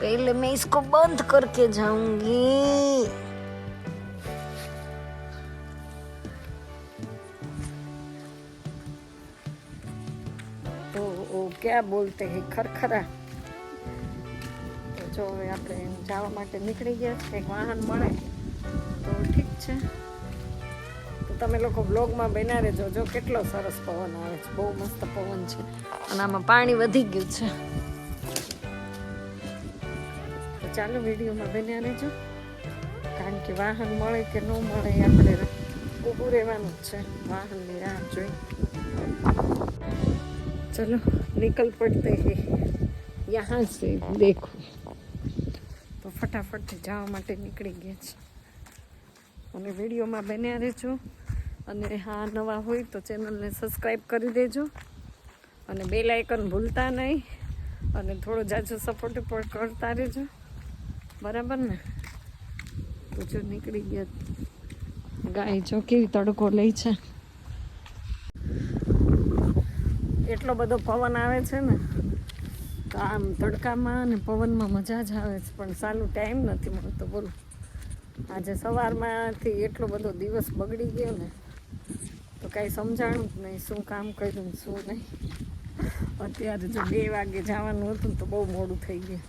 पहले मैं इसको बंद करके जाऊंगी તો ઓ ક્યાં બોલતે હે ખરખરા તો જો હવે આપણે જવા માટે નીકળી ગયા છે એક વાહન મળે તો ઠીક છે તો તમે લોકો બ્લોગમાં બના રહેજો જો કેટલો સરસ પવન આવે છે બહુ મસ્ત પવન છે અને આમાં પાણી વધી ગયું છે ચાલો વિડીયોમાં બન્યા રહેજો. કારણ કે વાહન મળે કે ન મળે આપણે ઊભું રહેવાનું જ છે. વાહનની રાહ જોઈ. ચલો, નિકલ પડતે યહાં સે દેખો. તો ફટાફટથી જવા માટે નીકળી ગયા છે. અને વિડીયોમાં બન્યા રહેજો. અને હા, નવા હોય તો ચેનલને સબસ્ક્રાઈબ કરી દેજો. અને બેલ આઇકન ભૂલતા નહીં. અને થોડો જાજો સપોર્ટ પણ કરતા રહેજો. બરાબર ને? જો નીકળી ગયા. ગાય જો કેવી તડકો લે છે. એટલો બધો પવન આવે છે ને તો આમ તડકામાં અને પવનમાં મજા જ આવે છે. પણ સાલું ટાઈમ નથી મળતો બોલો. આજે સવારમાંથી એટલો બધો દિવસ બગડી ગયો ને તો કાંઈ સમજાણું જ નહીં શું કામ કર્યું શું નહીં. અત્યારે જો બે વાગે જવાનું હતું તો બહુ મોડું થઈ ગયું.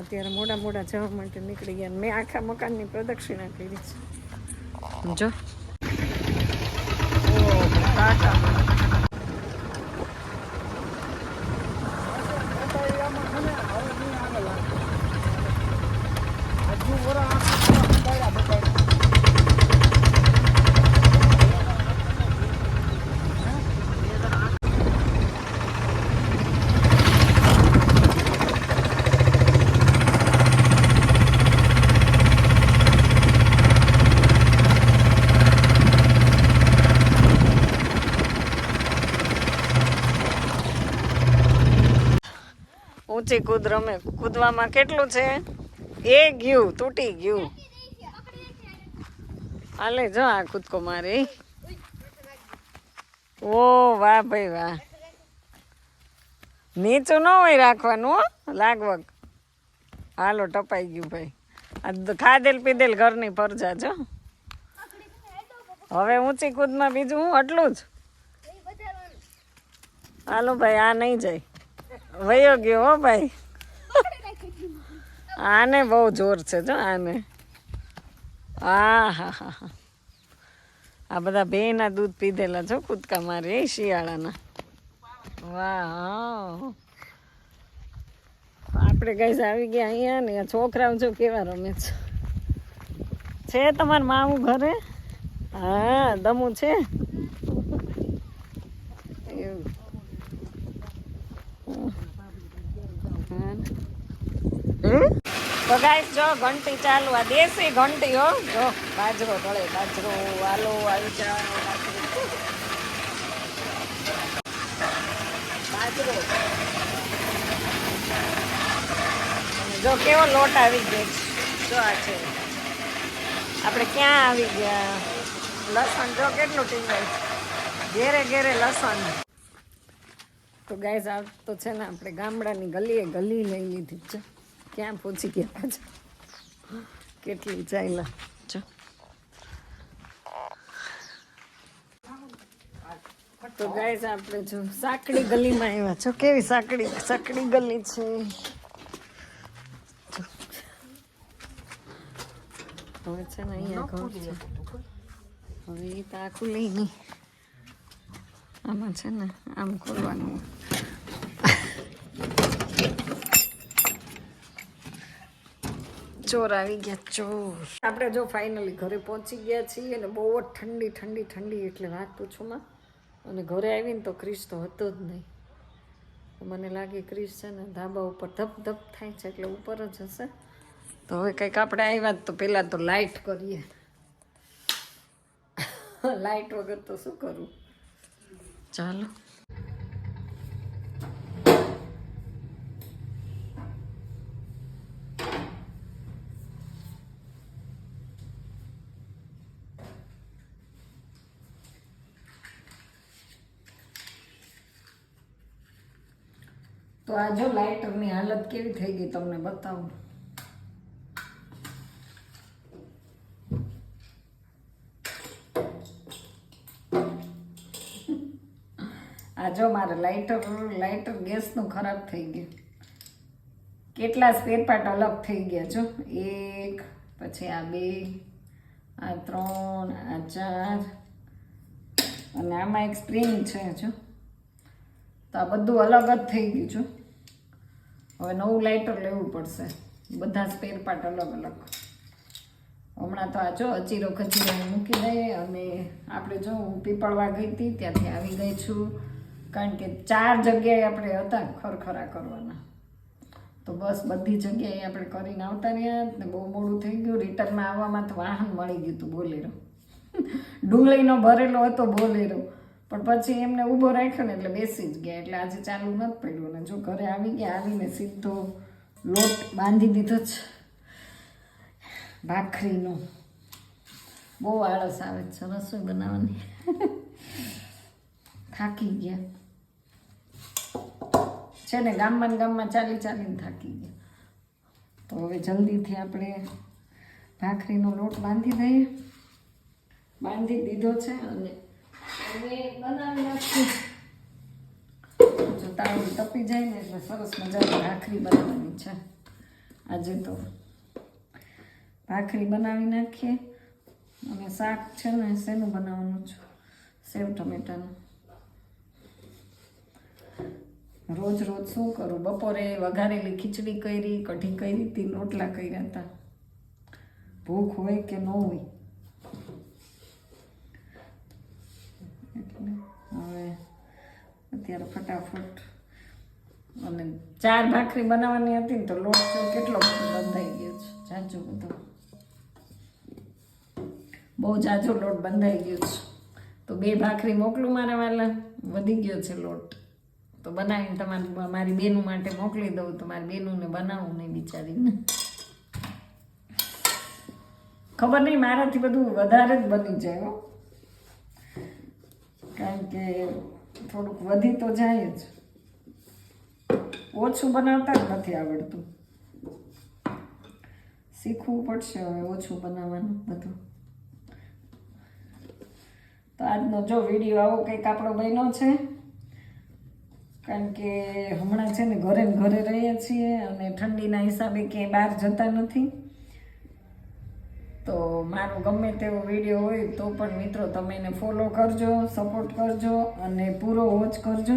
અત્યારે મોડા મોડા જવા માટે નીકળી ગયા મેં આખા મકાનની પ્રદક્ષિણા કરી છે. જો. ઓ ઊંચી કૂદ રમે. કૂદવામાં કેટલું છે? એ ગયું, તૂટી ગયું. હાલે જો આ કૂદકો મારે. ઓ વાહ ભાઈ વાહ. નીચું ન હોય રાખવાનું લાગવગ. હાલો, ટપાઈ ગયું ભાઈ. આ ખાધેલ પીધેલ ઘરની ફરજા જો હવે ઊંચી કૂદમાં બીજું હું, આટલું જ. હાલો ભાઈ, આ નહીં જાય. વયો ગયો હો ભાઈ. આને બહુ જોર છે જો આને. આ હા હા આ બધા બેના દૂધ પીધેલા છો કૂદકા મારે, એ શિયાળાના. વાહ આપણે ગઈ આવી ગયા અહીંયા ને છોકરાઓ જો કેવા રમે છે. છે તમારા માવું ઘરે? હા, દમું છે? એવું. તો ગાઈસ જો ઘંટી ચાલુ આ દેશી ઘંટી હો. જો બાજરો તળે બાજરો આલો આવી બાજરો. બાજરો જો કેવો લોટ આવી ગયો જો આ છે. આપણે ક્યાં આવી ગયા? લસણ જો કેટલું ટીંગાય ઘેરે ઘેરે લસણ. તો ગાય આ તો છે ને આપણે ગામડાની ગલીએ ગલી લઈ લીધી છે. ક્યાં પહોંચી ગયા પાછા કેટલી ચાલ્યા જો. તો ગાય આપણે જો સાંકડી ગલીમાં આવ્યા છો. કેવી સાંકડી? સાંકડી ગલી છે. હવે છે ને અહીંયા ઘર છે. હવે એ તો આખું લઈ નહીં આમાં છે ને આમ ખોલવાનું. ચોર આવી ગયા ચોર આપણે જો ફાઇનલી ઘરે પહોંચી ગયા છીએ અને બહુ જ ઠંડી ઠંડી ઠંડી એટલે વાત પૂછોમાં અને ઘરે આવીને તો ક્રિશ તો હતો જ નહીં. મને લાગે ક્રિશ છે ને ધાબા ઉપર ધપ ધપ થાય છે એટલે ઉપર જ હશે. તો હવે કંઈક આપણે આવ્યા તો પહેલાં તો લાઇટ કરીએ. લાઇટ વગર તો શું કરું? ચાલો. તો આ લાઇટરની હાલત કેવી થઈ ગઈ તમને બતાવું. આ જો મારે લાઇટર લાઇટર ગેસનું ખરાબ થઈ ગયું. કેટલા સ્પેરપાર્ટ અલગ થઈ ગયા જો. એક, પછી આ બે, આ ત્રણ, આ ચાર, અને આમાં એક સ્પ્રિંગ છે જો. તો આ બધું અલગ જ થઈ ગયું છું હવે નવું લાઇટર લેવું પડશે. બધા સ્પેર પાર્ટ અલગ અલગ. હમણાં તો આ જો અચીરો ખચીરો મૂકી દઈએ. અને આપણે જો હું પીપળવા ગઈ હતી, ત્યાંથી આવી ગઈ છું. કારણ કે ચાર જગ્યાએ આપણે હતા ખરખરા કરવાના. તો બસ બધી જગ્યાએ આપણે કરીને આવતા રહ્યા ને બહુ મોડું થઈ ગયું. રિટર્નમાં આવવામાં તો વાહન મળી ગયું હતું બોલેરો. ડુંગળીનો ભરેલો હતો બોલેરો. પણ પછી એમને ઊભો રાખ્યો ને એટલે બેસી જ ગયા. એટલે આજે ચાલુ નથી પડ્યું ને જો ઘરે આવી ગયા, આવીને સીધો લોટ બાંધી દીધો જ. ભાખરીનો. બહુ આળસ આવે છે રસોઈ બનાવવાની. થાકી ગયા. છે ને, ગામમાં ગામમાં ચાલી ચાલીને થાકી ગયા. તો હવે જલ્દીથી આપણે ભાખરીનો લોટ બાંધી દઈએ. બાંધી દીધો છે અને હવે જો તાવડી તપી જાય ને એટલે સરસ મજાની ભાખરી બનાવવાની છે. આજે તો ભાખરી બનાવી નાખીએ. અને શાક છે ને શેનું બનાવવાનું છે? સેવ ટમેટાનું. રોજ રોજ શું કરું? બપોરે વઘારેલી ખીચડી કરી, કઢી કરી હતી રોટલા કર્યા હતા. ભૂખ હોય કે ન હોય એટલે હવે અત્યારે ફટાફટ. અને ચાર ભાખરી બનાવવાની હતી ને તો લોટ કેટલો બધો બંધાઈ ગયો છે. જાજો બધો. બહુ જાજો લોટ બંધાઈ ગયો છે. તો બે ભાખરી મોકલું મારા વાલા. વધી ગયો છે લોટ. તો બનાવીને તમારી મારી બેનું માટે મોકલી દઉં. તો મારી બેનુંને બનાવું નહીં બિચારીને. ખબર નહીં, મારાથી બધું વધારે જ બની જાય કારણ કે થોડુંક વધી તો જાય જ. ઓછું બનાવતા જ નથી આવડતું. શીખવું પડશે હવે ઓછું બનાવવાનું બધું. તો આજનો જો વીડિયો આવો કંઈક આપણો બન્યો છે, કારણ કે હમણાં છે ને ઘરે ઘરે રહીએ છીએ અને ઠંડીના હિસાબે ક્યાંય બહાર જતા નથી. તો મારો ગમે તેવો વીડિયો હોય તો પણ મિત્રો તમે એને ફોલો કરજો સપોર્ટ કરજો અને પૂરો વોચ કરજો.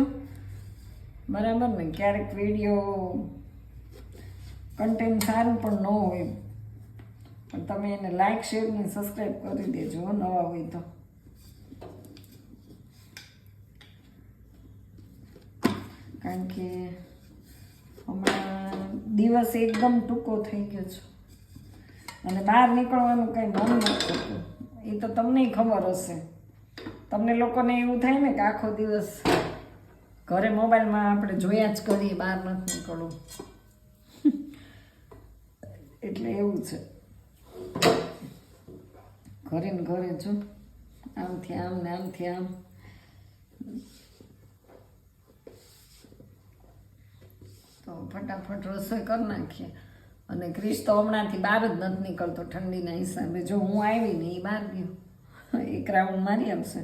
બરાબર ને? ક્યારેક વીડિયો કન્ટેન્ટ સારું પણ ન હોય પણ તમે એને લાઈક શેર ને સબસ્ક્રાઈબ કરી દેજો નવા હોય તો. કારણ કે હમણાં દિવસ એકદમ ટૂંકો થઈ ગયો છે. અને બહાર નીકળવાનું કંઈ મન નથી. થતું એ તો તમને ખબર હશે. તમને લોકોને એવું થાય ને કે આખો દિવસ ઘરે મોબાઈલમાં આપણે જોયા જ કરીએ, બહાર નથી નીકળવું. એટલે એવું છે. ઘરે ને ઘરે જો આમથી આમ ને આમથી આમ. તો ફટાફટ રસોઈ કરી નાખીએ. અને ક્રિશ તો હમણાંથી બહાર જ નથી નીકળતો, ઠંડીના હિસાબે. જો હું આવી ને એ બહાર ગયો એક રાઉન્ડ મારી આવશે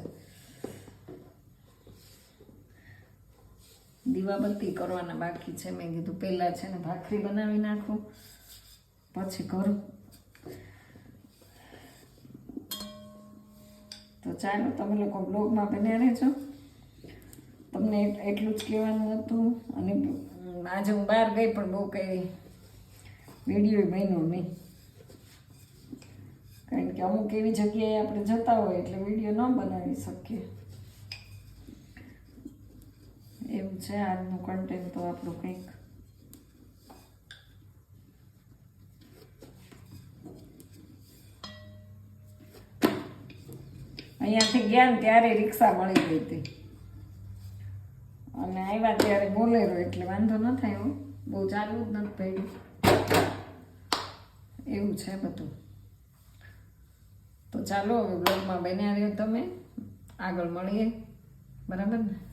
દીવાબત્તી કરવાના બાકી છે, મેં કીધું પહેલાં છે ને ભાખરી બનાવી નાખું, પછી કરું. તો ચાલો, તમે લોકો બ્લોગમાં બન્યા રહેજો. તમને એટલું જ કહેવાનું હતું. અને આજે હું બહાર ગઈ પણ બહુ કંઈ વીડિયો બન્યો નહીં. કારણ કે અમુક એવી જગ્યાએ આપણે જતા હોય એટલે વીડિયો ન બનાવી શકીએ. એવું છે આજનું કન્ટેન્ટ તો આપણું કંઈક. અહીંયાથી ગયા ને ત્યારે રિક્ષા મળી ગઈ હતી. અને આવ્યા ત્યારે બોલેરો, એટલે વાંધો ન થાય એવું બહુ ચાલુ જ નથી પડ્યું. એવું છે બધું તો ચાલો હવે બ્લોગમાં બન્યા રહ્યો તમે. આગળ મળીએ. બરાબર ને?